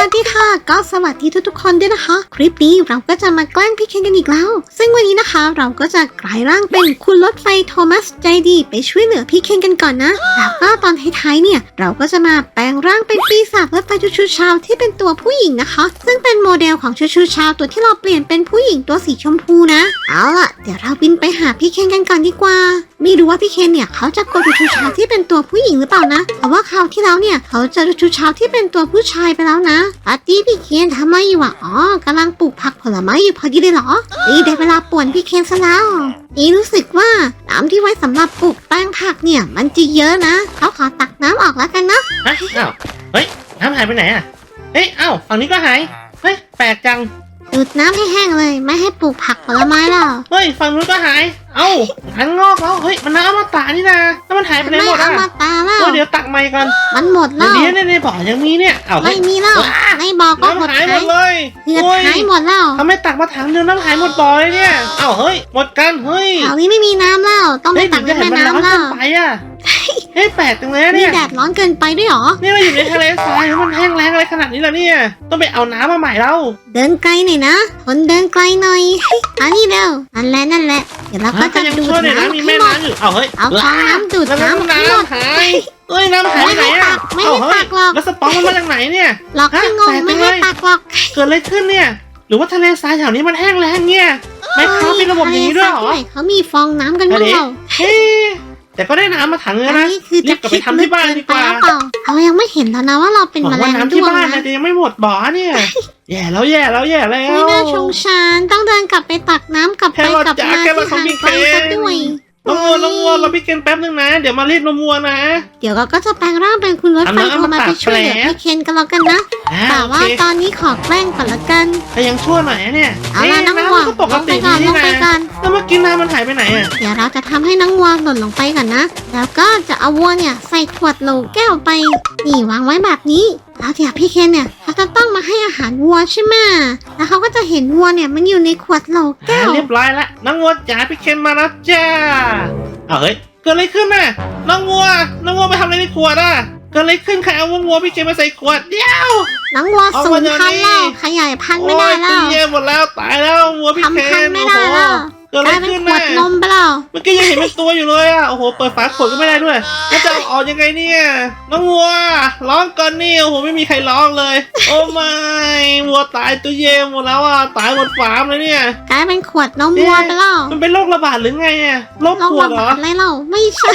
วัสดีค่ะ ก็สวัสดีทุกๆคนด้วยนะคะ คลิปนี้เราก็จะมาแกล้งพี่เคนกันอีกแล้ว ซึ่งวันนี้นะคะเราก็จะกลายร่างเป็นคุณรถไฟโทมัสใจดีไปช่วยเหลือพี่เคนกันก่อนนะ แล้วก็ตอนท้ายๆเนี่ย เราก็จะมาแปลงร่างเป็นปีศาจรถไฟชุดๆชาวที่เป็นตัวผู้หญิงนะคะ ซึ่งเป็นโมเดลของชุดๆชาวตัวที่เราเปลี่ยนเป็นผู้หญิงตัวสีชมพูนะ เอาล่ะเดี๋ยวเราบินไปหาพี่เคนกันก่อนดีกว่า ไม่รู้ว่าพี่เคนเนี่ยเขาจะกดชุดๆชาวที่เป็นตัวผู้หญิงหรือเปล่านะ เพราะว่าคราวที่แล้วเนี่ยเขาจอชุดๆชาวที่เป็นตัวผู้ชายไปแล้วนะปาร์ตี้พี่เคนทำอะไรอยู่อะอ๋อกำลังปลูกผักผลไม้อยู่พอดีเลยเหรอนี่ได้เวลาป่วนพี่เคนซะแล้วนี่รู้สึกว่าน้ำที่ไว้สำหรับปลูกแป้งผักเนี่ย มันจะเยอะนะเขาขอตักน้ำออกแล้วกันนะฮะอ้าวเฮ้ยน้ำหายไปไหนอะเฮ้ยอ้าวฝั่งนี้ก็หายเฮ้ยแปลกจัง ดูดน้ำให้แห้งเลย ไม่ให้ปลูกผักผลไม้แล้ว เฮ้ยฝั่งนู้นก็หาย เอ้าหันงอกแล้ว เฮ้ย มันน้ำอมตะนี่นะแล้วมันหายไปไหนไม่หมดเอาอะมาตาแล้เอวอเดี๋ยวตักใหม่ก่อนมันหมดเดี๋แล้ยวว นี้ในในบ่อยังมีเนี่ยอ้าวไม่เฮ้ย มีแล้วว้าในบ่อก็หมดน้ำหายหมหายดเลยเหือดโอ้ยหายหมดแล้วทำไมตักมาถังเดียวน้ำหายหมดบ่อเลยเนี่ยอ้าวเฮ้ย หมดกัน เฮ้ยแถวนี้ไม่มีน้ำแล้ว ต้องไปเฮ้ยตักเดี๋ยวในจะแม่เห็นมันร้อนน้ำแล้เกิวนไปอะ เฮ้ยแปลกจังเลยอะนี่เนี่ย แดดร้อนเกินไปด้วยเหรอ นี่เราอยู่ในทะเลทรายแล้วมันแห้งแล้งอะไรขนาดนี้ล่ะเนี่ย ต้องไปเอาน้ำมาใหม่แล้วเดินไกลหน่อยนะ ทนเดินไกลหน่อยอันนี้เร็วนั่นแหละนั่นแหละ เดี๋ยวเราก็ฮะจะยังดูดช่วยหน่อยนะน้ำมีให้แม่หมดน้ำอยู่เอาเฮ้ยเอาฟองน้ำดูดแล้วน้ำให้หมด น้ำหายเอ้ยน้ำหายไปไหนอะไม่ให้ตักไม่ให้ตักหรอก แล้วสปองมันมาจากไหนเนี่ย หลอกให้งงฮะไม่ให้ตักหรอกเกิดอะไรขึ้นเนี่ย หรือว่าทะเลทรายแถวนี้มันแห้งแล้งเนี่ย ไม่ครับมีระบบอย่างนี้ด้วยเหรอ ทะเลทาที่ไนเขามีฟองน้ำกันบ้างอันนี้เปล่า เฮ้ย แต่ก็ได้น้ำมาถังนึงอันนะนี้คือรีจะบกลับไปคิดทำลึที่กบ้านเกินดีไปกว่าหรือเปล่าเขายังไม่เห็นแล้วนะว่าเราเป็นหวัแมงลว่างน้ำที่ด้วงบ้านนะนะจะยังไม่หมดบ่อเนี่ย แย่แล้วแย่แล้วแย่แล้ว ไม่น่าชงชานต้องเดินกลับไปตักน้ำกลับไปแค่รอดกลับจากมาแค่ที่รอดของทางพี่ไกลเคนซะด้วย น้องวัวน้องวัวเราพี่เกณฑ์แป๊บนึงนะ เดี๋ยวมารีดนมวัวนะ เดี๋ยวเราก็จะแปลงร่างเป็นคุณรถไฟเอาน้ำโทรมามาไปตักช่วยเหลือแผลพี่เคนกันแล้วกันนะอ่าแต่โอว่าเคตอนนี้ขอแกล้งก่อนละกันแต่ยังชั่วหน่อยนะเนี่ยเอาละะน้องำวัวมันก็ปกติลงไปก่อนดีลงไปก่อนแล้วเมื่อกี้น้ำมันหายไปไหนอะเดี๋ยวเราจะทำให้น้องวัวหล่นลงไปก่อนนะ แล้วก็จะเอาวัวเนี่ยใส่ขวดโหลแก้วไป นี่วางไว้แบบนี้ แล้วเดี๋ยวพี่เคนเนี่ยเขาจะต้องมาให้อาหารวัวใช่ไหมแล้วเขาก็จะเห็นวัวเนี่ยมันอยู่ในขวดโหลแก้อ่าวเรียบร้อยละน้องวัวจ๋าพี่เคนมาแล้วจ้าเอาเฮ้ยเกิดอะไรขึ้นน่ะน้องวัวน้องวัวไปทำอะไรในขวดอะเกิดอะไรขึ้นใครเอาวัวพี่เคนมาใส่ขวดเดี๋ยวน้องวัวเอาสูมาญเดี๋ยวพันธุ์นี้แล้วขยายพันธุ์ไม่โอ้ได้ยแล้ตีวเย่หมดแล้วตายแล้ววัวพี่เคนทำพันธุ์ไม่โอ้ได้โหแล้ว เกิดอะกไรลายเป็นขึ้นขวน่ะดนมไปแล้วเมื่อกี้ยังเห็นเป็นตัวอยู่เลยอะ โอ้โห เปิดฝาขวดก็ไม่ได้ด้วย แล้วจะเอาออกยังไงเนี่ย น้องวัว ร้องก่อนนี่โอ้โห ไม่มีใครร้องเลย โอ้ไม่วัวตายตัวเย่หมดแล้วอะ ตายหมดฟาร์มเลยเนี่ย กลายเป็นขวดนมวัวไปแล้วมันเป็นโรคระบาดหรือไงอะโรคลองขวมาดเหรบาอดอะไรเราไม่ใช่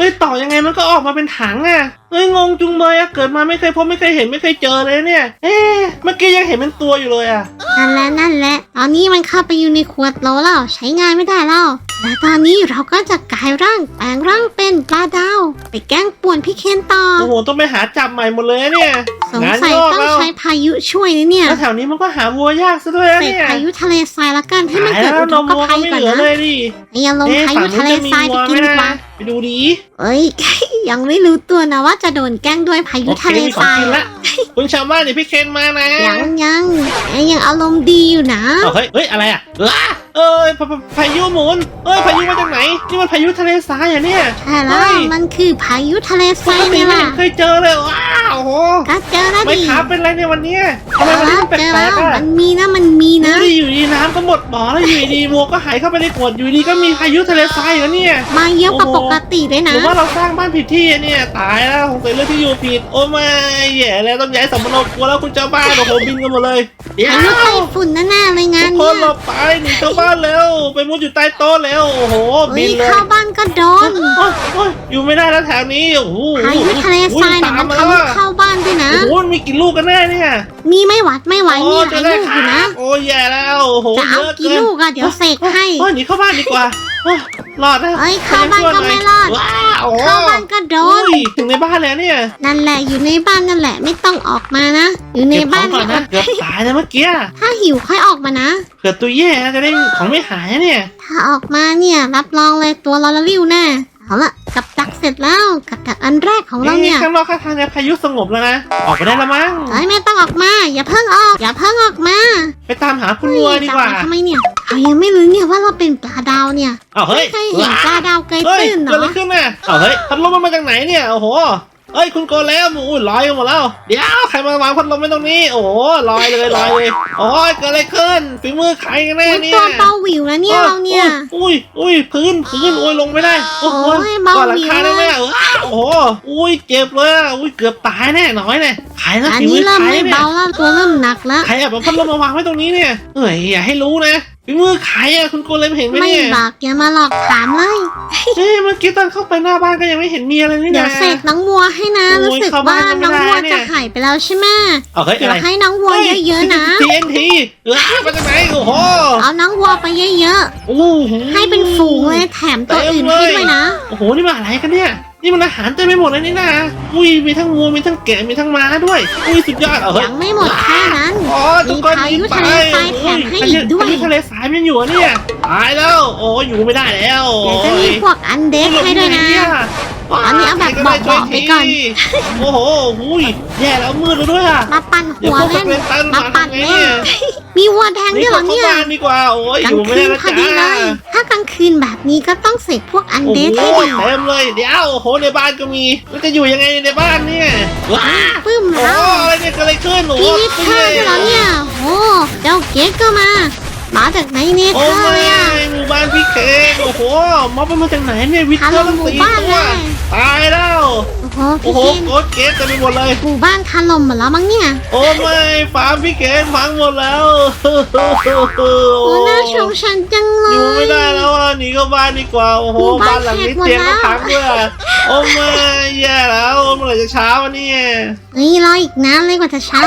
เอ้ยต่อยังไงมันก็ออกมาเป็นถังอะเอ้ยงงจุงเบยอะเกิดมาไม่เคยพบไม่เคยเห็นไม่เคยเจอเลยเนี่ยเอ๊ะเมื่อกี้ยังเห็นเป็นตัวอยู่เลยอะนั่นแหละนั่นแหละ ตอนนี้มันเข้าไปอยู่ในขวดโหลแล้วใช้งานไม่ได้แล้วและตอนนี้เราก็จะกลายร่างแปลงร่างเป็นปลาดาวไปแกล้งป่วนพี่เคนต่อโอ้โหต้องไปหาจับใหม่หมดเลยเนี่ยสงงานสัยงอกต้องแล้วใช้พายุช่วยนะเนี่ยแล้วแถวนี้มันก็หาวัวยากซะด้วยนะเสกเนี่ยพายุทะเลทรายละกันให้มันหายเกิดแล้วอุทนกมวัวภัก็ยไม่ก่อนเหลือนะเลยดิไอ้ยาลงเอ๊ะพาฝั่ยุงนู้ทะนเลจะมีทรายไปวัวกิไหนมดีกว่านะ ไปดูดีเอ้ย ยังไม่รู้ตัวนะว่าจะโดนแกล้งด้วยพายุโอเคทะเลมีขทองรายกินละคุณชาวบ้านเดี๋ยวพี่เคนมานะยังยังไอ้ยังอารมณ์ดีอยู่นะเอาเฮ้ยเฮ้ยอะไรอะว้าเอ้ ยพาพาพายุหมุนเอ้ยพายุมาจากไหน นี่มันพายุทะเลทรายเหรอะเนี่ย ใช่แล้เฮ้วย มันคือพายุทะเลทปรายกตินี่ไม่ล่ะเห็นเคยเจอเลยว้าวโอ้โหก็เจอแล้วไม่ดิขาเป็นไรในยวันเนี้ยทำไมวันนี้มันแปเจอลแล้กวๆอะมันมีนะมันมีนะดูดิอยู่ดีน้ำก็หมดบ่อแล้วอยู่ดีวัวก็หายเข้าไปในขวดอยู่ดีก็มีพายุทะเลทรายเหรอเนี่ย มาเยอะกว่าโอ้ปโห กติด้วยหนะรือว่าเราสร้างบ้านผิดที่อะเนี่ยตายแล้วคงเป็นเรื่องที่อยู่ผิด โอ้ไม่แย่แล้วต้องย้ายสมนกลัวแล้วคุณเจ้าบ้านโอ้โหบินกันหมดเลยเดี๋ยวพายุไต้ฝุ่นแน่ๆเลยงาทุนกคเนี้นหลยบไปหนีเข้าบ้านเร็วไปมุดอยู่ใต้โต๊ะเร็วโอ้โหเฮ้บิยนเลยเข้าบ้านก็โดนโอ้ยโอ้ยอยู่ไม่ได้แล้วแถวนี้โอ้โหพายุทะเลทรายเนี่ยมันทะลุเข้าบ้านด้วยนะ โอ้โหมีกี่ลูกกันแน่เนี่ยมีไม่หวัดไม่ไหวมีหจะลายได้ลูกอยู่คนะรับโอ้ยแย่แล้วโอ้โหจะเอายะกี่นลูกอะเดี๋ยวเสกให้ โอ้ยหนีเข้าบ้านดีกว่าโอ้ย รอดแล้วเอ้ยเข้าบ้านก็ไม่รอด ว้าวโอ้โหเข้าบ้านก็โดนอุ้ยถึงในบ้านแล้วเนี่ยนั่นแหละอยู่ในบ้านนั่นแหละ ไม่ต้องออกมานะ อยู่ในเก็บขบ้าอนงก่อนนะเกือบตายแล้วเมื่อกี้ถ้าหิวค่อยออกมานะเกิดตัวแย่นะจะได้ของไม่หายนะเนี่ย ถ้าออกมาเนี่ยรับรองเลยตัวเราละริ้วแน่ เอาละกับดักเสร็จแล้วกับดักอันแรกของเราเนี่ยข้างนอกข้างทางเนี่ยพายุสงบแล้วนะ ออกไปได้แล้วมั้งเฮ้ยไม่ต้องออกมา อย่าเพิ่งออก อย่าเพิ่งออกมา ไปตามหาคุณวัวดีกว่าจับมทำไมเนี่ยเขายังไม่รู้เนี่ยว่าเราเป็นปลาดาวเนี่ยเอาเฮ้ยไม่เคยเห็นปลาดาวเกยเฮ้ยตื้นเหรเกิดอะไรอขึ้นน่ะเอาเฮ้ยพัดลมมันมาจากไหนเนี่ยโอ้โห เอ้ยคุณโกเลมอุ้ยลอยกันหมดแล้ว เดี๋ยวใครมาวางพัดลมไว้ตรงนี้ โอ้โหลอยเลยลอยเลยโอ้ยเกิดอะไรขึ้นฝีมือใครกันแน่อุ๊ยเนี่ยตัวเบาหวิวแล้วเนี่ยเราเนี่ยอุ้ยอุ้ยพื้นพื้นอุ้ยลงไม่ได้โอ้โหโอ้ยเบาก่อนหลังคาหวิวได้ไหมอะเออโอ้โหอุ้ยเจ็บเลยอะอุ้ยเกือบตายแน่น้อยเนี่ยใครนะอันฝีมืนี้อเริ่มใครไม่เนี่ยเบาแล้วตัวเริ่มหนักแล้วใครเอาพัดลมมาวางไว้ตรงนี้เนี่ยเอ้ยอย่าให้รู้นะฝีมือใครอะคุณโกเลมเห็นไหมไม่เนี่ยบอกอย่ามาหลอกถามเลย เฮ้ยเมื่อกี้ตอนเข้าไปหน้าบ้านก็ยังไม่เห็นมีอะไรนี่นะ เดี๋ยวเสกน้องวัวให้นะ โอ้ยรู้สึกเข้าว่าบ้านก็น้องไม่ได้วัวเนี่ยจะหายไปแล้วใช่ไหมเอาเฮ้ยเดี๋อะยวไรให้น้องวัวเยอะๆนะ ทีเอ็นทีเออมาจากไหนโอ้โหเอาน้องวัวไปเยอะโอ้โหๆให้เป็นฝูงเลยแถมตัวอื่นให้ด้วยนะ โอ้โหนี่มาอะไรกันเนี่ย นี่มันอาหารเต็มไปหมดเลยนี่นะอุ้ยมีทั้งงูมีทั้งแกะมีทั้งม้าด้วย อุ้ยสุดยอดเอาเฮ้ยยังไม่หมดแค่นั้นอ๋อทุกคนมีพายุหนีไปทะเลทรายแถมให้อีกด้วยพายุทะเลทรายมันอยู่อะเนี่ยตายแล้ว โอ้ยอยู่ไม่ได้แล้วเดี๋ยวจะมีพวกอันเดสให้ด้วยนะ อันนี้เอาแบบเบาๆไปก่อน โอ้โหหุยแย่แล้วมืดแล้วด้วยอะมาปั่นเดี๋ยวหัวพวกเล่นสเปรย์ตันมามาปั่นทำไงเล่เนี่นยมีวัวแดงนี่ด้วยเหรเข้าอเนี่ยบ้านดีกว่าโอ้ยกลาองยู่ไม่คืได้นแล้วพอจ้าดีเลย ถ้ากลางคืนแบบนี้ก็ต้องเสกพวกอันโอ้เดโหสให้ดีเต็มเลยเดี๋ยวโอ้โหในบ้านก็มีแล้วจะอยู่ยังไงในบ้านเนี่ยว้าปึ้มโอ้แล้วอะไรเนี่ยเกิดอะไรขึ้นโอ้โหมีนิเธอร์ด้วยเหรอเนี่ยโอ้เจ้าเก๊กก็มา มาจากไหนเนโอ้เธอร์ไม่เลยอะหมู่บ้านพี่เคกโอ้โหม็อบมันมาจากไหนเนี่ยวิทย์เทอร์ตั้งสี่ถล่มหมู่บ้านตัวเลยตายแล้วโอ้โหโอ้พี่โหเคนโกดเกตเต็มไปหมดเลย หมู่บ้านถล่มหมดแล้วมั้งเนี่ยโอ้ไม่ฟาร์มพี่เกตพังหมดแล้วโอ้น่าสงสารจังเลอยู่ไม่ย ได้แล้วอะหนีเข้าบ้านดีกว่าโอ้โหหมู่บ้าบ้านนหลังนี้แตกหมดเตียงก็แล้ว พังด้วยอะโอ้ไม่แย่แล้วเมื่อไหร่จะเช้าวันนี้เฮ้ยรออีกนานเลยกว่าจะเช้า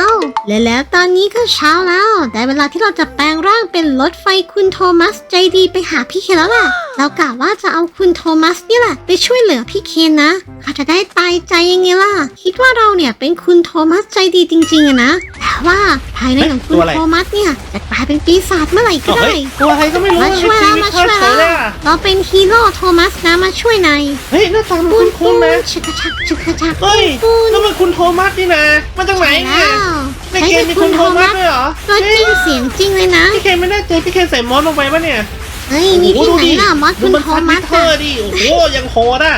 และแล้วตอนนี้ก็เช้าแล้วได้เวลาที่เราจะแปลงร่างเป็นรถไฟคุณโทมัสใจดีไปหาพี่เคนแล้วล่ะ เรากะว่าจะเอาคุณโทมัสนี่แหละไปช่วยเหลือพี่เคนนะ เขาจะได้ตายใจยังไงล่ะ คิดว่าเราเนี่ยเป็นคุณโทมัสใจดีจริงๆอะนะ แต่ว่าภายในของคุณตัวอะไรโทมัสเนี่ยจะ กลายเป็นปีศาจเมื่อไหร่ก็เฮ้ได้ยตัวอะไรก็ไม่รู้มาช่วยแล้วในมาชีช่วยวิตแล้เธอวเลยอะเราเป็นฮีโร่โทมัสนะมาช่วยนายเฮ้ยหน้าตามันปูนปูคุ้นๆนะนชักชักชักชักชักเฮ้ยปูนนั่นมันคุณโทมัสนี่นะมาจากไหนแล้เนี่ยวในเกมมีคุณโทมัสด้วยเหรอตัวจริงเสียงจริงเลยนะพี่เคนไม่แน่ใจพี่เคนใส่มอสลงไปปะเนี่ยเฮ้ยมีที่ไหนล่ะมอสดูคุณมันโทฟันมัมิสเตออะร์ดิโอ้โหยังโหดอะ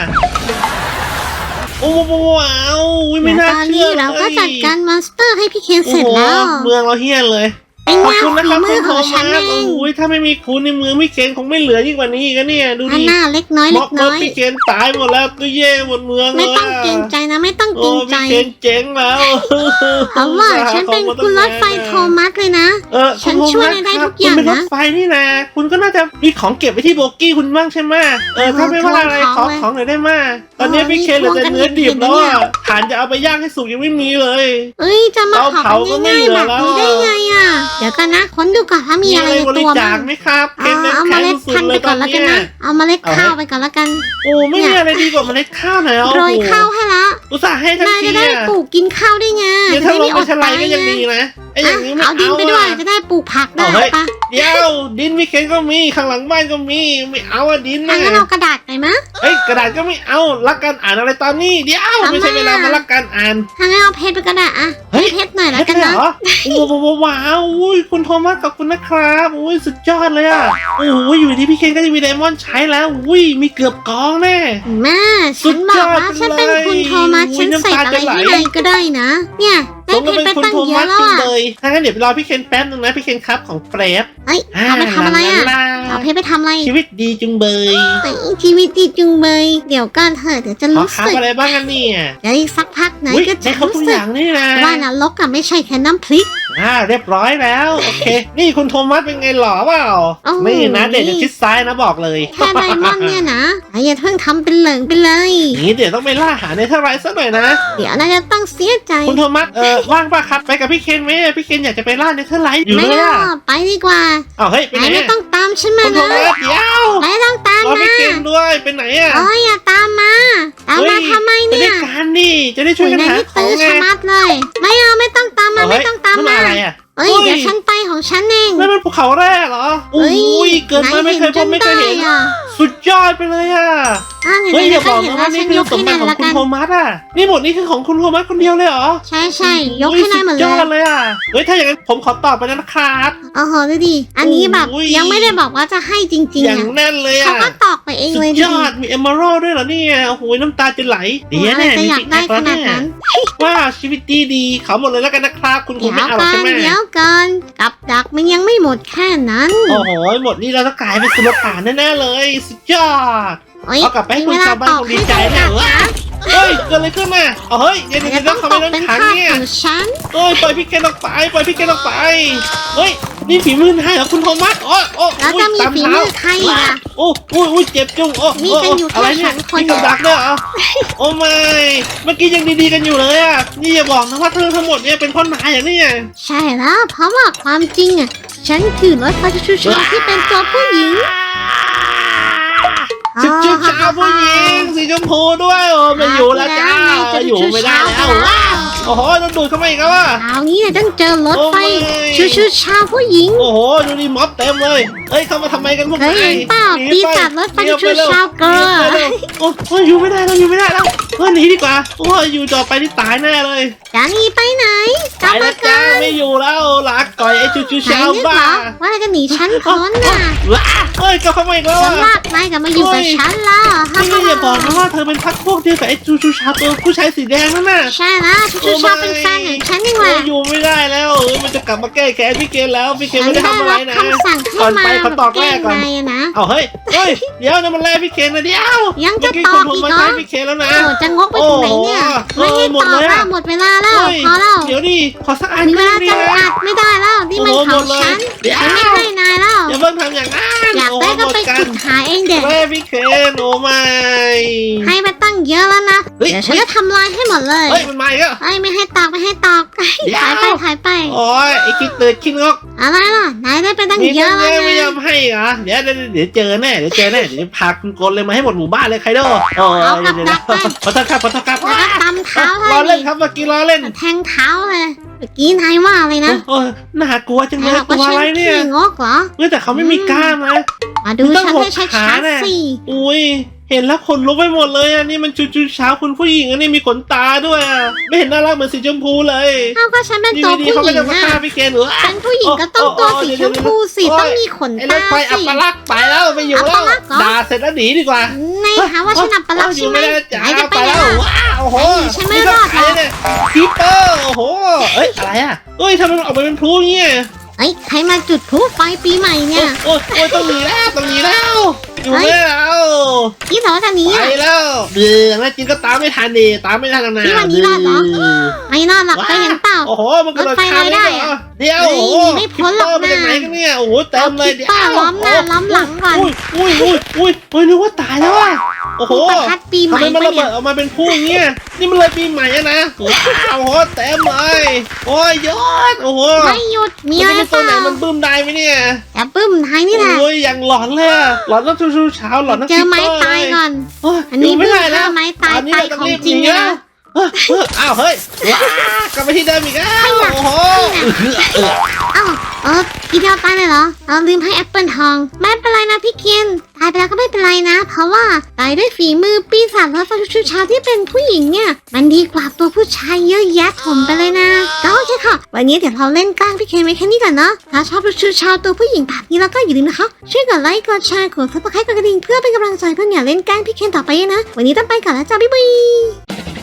โอ้โหว้าวอุ๊ยไม่แล้วน่าตอนเชื่นี้อเลยเราก็จัดการมอนสเตอร์ให้พี่เคนเสร็จโอ้โหแล้ว เมืองเราเฮี้ยนเลย เป็นขอบงานคุณนะฝีครับมืคุอณขโทองฉัมันสเองโอ้ยถ้าไม่มีคุณในเมืองพี่เคนคงไม่เหลือยิ่งกว่านี้อีกันเนี่ยดูอันดิหน้าเล็กน้อยม็เล็อกกเบิน้ร์อย พี่เคนตายหมดแล้วตัวเย่หมดเมืองเลยไม่ต้องเกรงใจนะไม่ต้องเกโอ้รงใจพี่เคนเจ๊งแล้วเพราะว่าฉันเป็นคุณรถไฟโทมัสเลยนะ เออฉันคุณโทมัสช่วยได้ทุกอย่างคุณเป็นรนะถไฟนี่นะคุณก็น่าจะมีของเก็บไว้ที่โบกี้คุณบ้างใช่ไหมเออถ้าไม่ว่าอะไรขทอวงของเลยของหน่อยได้ไหมตอนนี้เออพี่เคนเหลือแต่นี่เนื้อดิบทวงกันแล้วอะเนี่ยฐานจะเอาไปย่างให้สุกยังไม่มีเลย เอ้ยจะมาเตาเผาเผาก็กันไม่ง่ายเหลืๆแบอบแล้ว นี้ได้ไงอะเดี๋ยวกันนะค้นดูก่อนถ้ามีอะไรในบริตัวจาบ้าคงไหมครับเอาเคนเอาแข็เมงล็ดสุดพันธุ์เลไปยตก่ออนนแล้วกันเนี้ยนะเอาเมล็ดเอาข้าวให้ไปก่อนแล้วกัน โอ้ไม่มีอะไรดีกว่าเมล็ดข้าวแล้วโรยข้าวให้ละอุตส่าห์ให้ทั้งนายทีจะได้อะปลูกกินข้าวได้ไงเดี๋ยวจะถ้าได้ลไม่งอไปดทลายตายก็ยังไงดีนะ ไอ้ออะย่างนี้ไม่เอาดินเอาไปด้วยอะจะได้ปลูกผักได้เอาเฮ้ย ปะเดี๋ยวดินพี่เคนก็มีข้างหลังบ้านก็มี ไม่เอาอะดินอะนะงั้นเอากระดาษหน่อยมะ เฮ้ยกระดาษก็ไม่เอารักการอ่านอะไรตอนนี้ เดี๋ยวทำไมไม่ใช่เวลาอะ มารักการอ่าน ถ้างั้นเอาเพชรไปกระดาษอะเฮ้ย ให้เพชรหน่อยแล้วเฮ็ดกันได้นะเหรอโอ้โหว้าวอุ้ยคุณโทมัสขอบคุณนะครับอุ้ยสุดยอดเลยอะโอ้ยอยู่ดีพี่เคนก็จะมีไดมอนด์ใช้แล้วอุ้ยมีเกือบกองแน่ แม่ฉันบอกว่าฉันเป็นคุณโทมัสสุฉัดนยอดใส่อะไรน้ำตาจะไหลให้นายก็ได้นะ เนี่ย ได้ผมเพก็ชรเป็นไปคุณตั้งโทเยมัอะสแล้วจริงอะ เลยถ้างั้นเดี๋ยวไปรอพี่เคนแป๊บนึงนะพี่เคนครับของเฟรฟเฮ้ยเอาไปทำอะไรอะลาเอาเพชรไปทำอะไรชีวิตดีจุงเบยเฮ้ยชีวิตดีจุงเบยเดี๋ยวกันเถอะเดี๋ยวจะขอรู้ค้าสึกอะไรบ้างกันเนี่ยเดี๋ยวอีกสักพักไหนอุ้ยก็จะได้ครบรู้ทุกอสึกย่างนี่นะว่านรกอะไม่ใช่แค่น้ำพริก อ่าเรียบร้อยแล้วโอเค นี่คุณโทมัสเป็นไงหล่อเปล่าโอ้โห นี่นะเด็กจะชิดซ้ายนะบอกเลยแค่ไดมอนด์เนี่ยนะนายอย่าเพิ่งทำเป็นเหลิงไปเลยนี่เดี๋ยวต้องไปล่าหาในเท่าไรสักหน่อยนะ เดี๋ยวนายจะต้องเสียใจ คุณโทมัสเออว่างป่ะครับไปกับพี่เคนไหมพี่เคนอยากจะไปล่าในเท่าไรอยู่ไม่เลยเอาอะไปดีกว่าเอาเฮ้ยไปไหนนายไม่อะต้องตามฉันมาคุณโทนะมัสเดี๋ยวนายต้องตามรอมาพี่เคนด้วยไปไหนอะโอ้ยอย่าตามมา ตามมาทำไมไปเนี่ด้วยยกันดิจะได้ช่วยกันนายหานี่ของตื้อไงชะมัดเลย ไม่เอาไม่ต้องตามมาเอาไม่เฮ้ยต้องตามนั่นมาอะไรอะเอ้ย เดี๋ยวฉันไปของฉันเองนั่นมันภูเขาแร่เหรอเอ้อุ้ยเกิดมาไม่เคยพบไม่เคยเห็นจำได้อะสุดยอดไปเลยอะ อ่าไหนเฮ้ยๆอย่าก็บอกเห็นนะว่าว่าฉันี่นคืยอกสมให้บันาติยของละคุณกันโทมัสอะ นี่หมดนี่คือของคุณโทมัสคนเดียวเลยเหรอใช่ใช่ยกให้นายหมดสุเลยอดยเลยอะ เฮ้ยถ้าอย่างนั้นผมขอตอบไปนะครับ โอ้โหดูดิ อันนี้แบบอุ้ย ยังไม่ได้บอกว่าจะให้จริงอๆย่างอะแน่นเลยเขาอะ ก็ตอกไปเองสุเลยดดูยอด มีเอม r ร d ด้วยเหรอเนี่ย โอ้โห น้ำตาจะไหล เดี๋ยวอะไรแน่จะมีอยากติ๊กได้แท็กขแล้วนาดเนี่ยนั้น ว้าวชีวิตดีดีๆเขาหมดเลยแล้วกันนะครับ คุณคงเดี๋ยวไม่เอาหรอกกัใช่นไหมเดี๋ยวกันกับดักมันยังไม่หมดแค่นั้น โอ้โห หมดนี่เราต้องกลายเป็นสุลต่านแน่ๆเลย สุดยอดโอ้ย เอากลับไปให้คุณชาวบ้านคงดีใจแน่เวลาตอกเฮ้ยเกิดอะไรขึ้นน่ะเอาเฮ้ยเดี๋ยวให้เดี๋ยวจะเดี๋ยวต้องทำตไมกต้องเป็นขังทาสเนี่ยของฉันเอ้ยปล่อยพี่เคนออกไปปล่อยพี่เคนออกไปเฮ้ยนี่ฝีมือนายเหรอคุณโทมัสโอ้โอ้แล้วจะมียตาฝีเท้ามือใครอีกอะโอ้โอ้ยโอ้ยเจ็บจุงโอ้มีโอ้กันอยู่แค่อะไรเนี่ยสองคนมีกับดักด้วยเหรอโอ้ไม่เมื่อกี้ยังดีๆกันอยู่เลยอะนี่อย่าบอกนะว่าเธอทั้งหมดเนี่ยเป็นเพ่อนนายอย่างนี้ไงใช่แล้วเพราะว่าความจริงอะฉันคือรถไฟชูชาที่เป็นตัวผู้หญิง ชุดชุดชาวผู้หญิงสีชมพูด้วยโอ้ไม่อยู่แล้วจ้าอยู่ไม่ได้แล้วว้าวโอ้โหโดนดูดเข้ามาอีกแล้วอะ เอางี้เนี่ยต้องเจอรถไฟโอ้ไม่ชูชูชาผู้หญิง โอ้โหดูดิม็อบเต็มเลยเอ้ยเข้ามาทำไมกันพวกเคยนายเห็นเปล่าหนีปีไปศาจรถไฟหนีออกชูไปเร็วชาเกอหนีร์ไปเร็วโอ้โอ้ยอยู่ไม่ได้แล้วอยู่ไม่ได้แล้วเฮ้ยหนีดีกว่า โอ้ยอยู่ต่อไปที่ตายแน่เลยจะหนีไปไหนกไปลับแล้มาวกัจ้านไม่อยู่แล้วลาก่อยไอ้ชูชูไหนชาวนึกเหรบ้าอว่าจะหนีฉันพ้นน่ะว้าเฮ้ยกลับเข้ามาอีกแล้วฉัอะนลากนายกลับมาอยู่กับฉันแล้วฮ่านี่ฮ่าอย่าบอกนะว่าเธอเป็นพักพวกเดียวกับไอ้ชูชูชาวตัวผู้ชายสีแดงนั่นน่ะ ใช่แล้วชูชูชาเป็นแฟนของฉันนี่หโอ้ว่า อยู่ไม่ได้แล้วเออมันจะกลับมาแก้แค้นพี่เกณแล้วพี่เกฉัณนไม่ได้ได้ทำอะไรรับนะคำสั่งให้ก่อนมาไปขอตอกแกแรล้กงก่อนนายอะนะ เอาเฮ้ยเฮ้ยเดี๋ยวนะมันแล่พี่เคนนะเดี๋ยวยังจะเมื่ตคุอณกโทรอีกมาเหรอใช้พี่เคนแล้วนะ โอ้จะงกไปถึงไหนเนี่ย โอ้ไม่โหให้หมตดอบเลยแล้อะวหมดเวลาแล้วเฮ้ยพอแล้วเดี๋ยวดิขอสักอันมีเวลาดีจำกัดไม่ได้แล้วนี่มันโอ้โหของหมดเลยฉัน เดี๋ยวฉันไม่ให้นายแล้ว อย่าเพิ่งทำอย่างนั้นอยากได้ก็ไปโอ้หมขุดหาเองเด็กแม่พี่เคนโอ้ไม่ให้มาตั้งเยอะแล้วนะเฮ้ยเดี๋ยวฉันจะทำลายให้หมดเลย เฮ้ยมันมาอีกแล้วไอ้ยไม่ให้ตอกไม่ให้ตอกเดี๋ยวถ่ายไปถ่ายไป โอ้ยไอ้คิดตื่นคิดงอกอะไรล่ะนายได้ไปตั้งนี่เยอะเยแล้วอะไม่ยอนะมให้เหรอเดี๋ยวเดี๋ยวเดี๋ยวเจอแน่เดี๋ยวเจอแน่เดี๋ยวพาคุณโกนเลยมาให้หมดหมู่บ้านเลยใครโดโอ้ยเอาเดี๋ยวกับเดี๋ยวดักไปขอโทษครับขอโทษครับแล้วก็ตำเท้าให้ล้อเล่นดิครับเมื่อกี้ล้อเล่นแทงเท้าเลยเมื่อกี้นายว่าเลยนะโอ้ยน่ากลัวจังเลยหากตัว่าวฉัอะไรนเนี่ยขี้งกเหรอ เฮ้ยแต่เขาไม่มีกล้ามนะ มาดูมันต้องฉันหกให้ชัดขาชัดแน่สิ อุ้ย เห็นแล้วขนลุกไปหมดเลยอะนี่มันจูจูเช้าคุณผู้หญิงอันนี้มีขนตาด้วยอะไม่เห็นน่ารักเหมือนสีชมพูเลยเอ้าก็ฉันเป็นนี่ตัวดีผู้เขาหไม่ญิงจะมาอะฆ่าพี่เกณฑ์หรือเป็นผู้หญิงก็ต้องตัวสีชมพูสิโอ้ยต้องมีขนไอ้รตาถไฟอัสิปลักษณ์ไปแล้วไปอยู่แล้วอัปลักษณ์เหรอด่าเสร็จแล้วหนีดีกว่าในหาว่าฉันอับปลักษณ์อใช่ยู่ไหมไม่ได้จ้าไหนจะไปไปไหนแล้วล่ะว้าวโอ้โหไอ้ฉันไม่รอดหรอกนี่ก็ใคเนี่ยคีเปอร์โอ้โหเอ้ยอะไรอะเอ้ยทำไมมันออกมาเป็นพลุเงี้ย เอ้ยใครมาจุดพลุไฟปีใหม่เนี่ย โอ้ยโอ้ยต้องหนีแล้วต้องหนีแล้วอยู่ไม่ได้แล้วพี่สาวจะหนีไปอะแล้วเบื่อแล้วจริงก็ตามไม่ทันดีตามไม่ทันแล้วนะ พี่วันนี้รอดเหรอไม่นอนหรอกเคยเห็นเปล่า โอ้โห มันกระโดดรถไฟข้ามลอยได้ได้เหรอะอเดี๋ยวเฮ้ยโอ้โหหนีไม่พ้นหรอกคิปเปร์มาจากนะไหนกันเนี่ย โอ้โห เต็มเลยคิปเปอร์ล้อมหน้าล้อมหลังก่อนอุ้ยอุ้ยอุ้ยอุ้ยอุ้ยนึกว่าตายแล้วอะ โอ้โห ประทัดปีใหทำม่ไมมันปะระเบิเนี่ยดออกมาเป็นพุ่งเงี้ย นี่มันเลยปีใหม่อะนะว้าวโอ้โหเต็มเลย โอ้ยยอด โอ้โหไม่หยุดมีมันอะไรจะเป็นเปตัวไหนล่ามันบึ้มได้ไหมเนี่ย อย่าปึ้มท้ายนี่แหละโอ้ยอย่างหลอนเลยอะหลอนตั้งชูเช้าหลอนตั้งเจอไม้คิปเปร์ตายเลยก่อนโอ้ยอันนี้ยู่ไม่ได้เพิ่งแล้วฆ่าไม้ตายอันนี้ตายเต้องของรีบจริงหนีนะเเอ้าวเฮ้ยว้ากลับไปที่เดิมอีกแล้วโอ้โหเออเอ้าเออพี่เดียวตายเลยเหรอเราลืมให้แอปเปิลทอง ไม่เป็นไรนะพี่เกียนตายไปแล้วก็ไม่เป็นไรนะ เพราะว่าตายด้วยฝีมือปีศาจรถไฟชุดเช้าที่เป็นผู้หญิงเนี่ย มันดีกว่าตัวผู้ชายเยอะแยะถมไปเลยนะก็โอเคค่ะ วันนี้เดี๋ยวเราเล่นกล้างพี่เคนไว้แค่นี้ก่อนเนาะถ้าชอบชุชาตัวผู้หญิงแบบนี้แล้วก็อย่าลืมนะคะช่วยกดไลค์กดแชร์กดซับสไครต์กดกระดิ่งเพื่อเป็นกำลังใจเพื่อเนี่ยเล่นกล้งพี่เคนต่อไปนะ วันนี้ต้องไปก่อนแล้วจ้าบ๊ายบาย